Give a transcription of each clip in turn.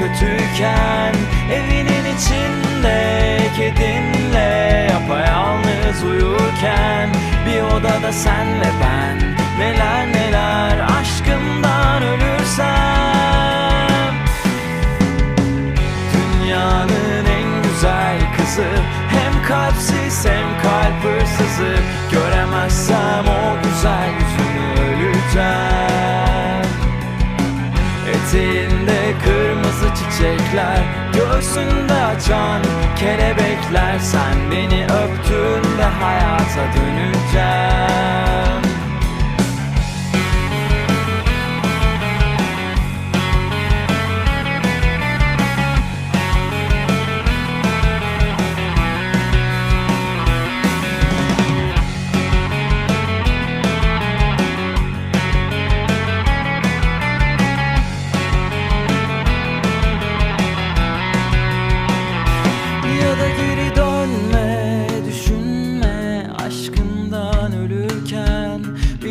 kötüyken Evinin içinde kedinle yapayalnız uyurken Bir odada sen ve ben neler neler aşkından ölürsem. Dünyanın en güzel kızı Hem kalpsiz hem kalp hırsızı Göremezsem o güzel yüzünü öleceğim. Eteğinde kırmızı çiçekler Göğsünde açan kelebekler. Sen beni öptüğünde hayata döneceğim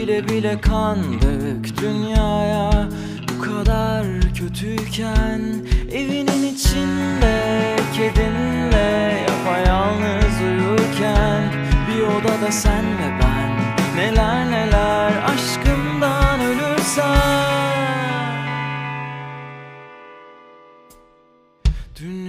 Bile bile kandık dünyaya. Bu kadar kötüyken Evinin içinde kedinle yapayalnız uyurken Bir odada sen ve ben neler neler aşkından ölürsen en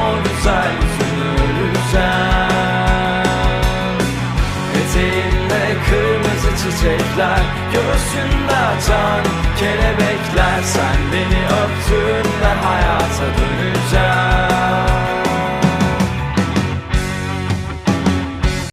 çiçekler Göğsünde açan kelebekler. Sen beni öptün ve hayat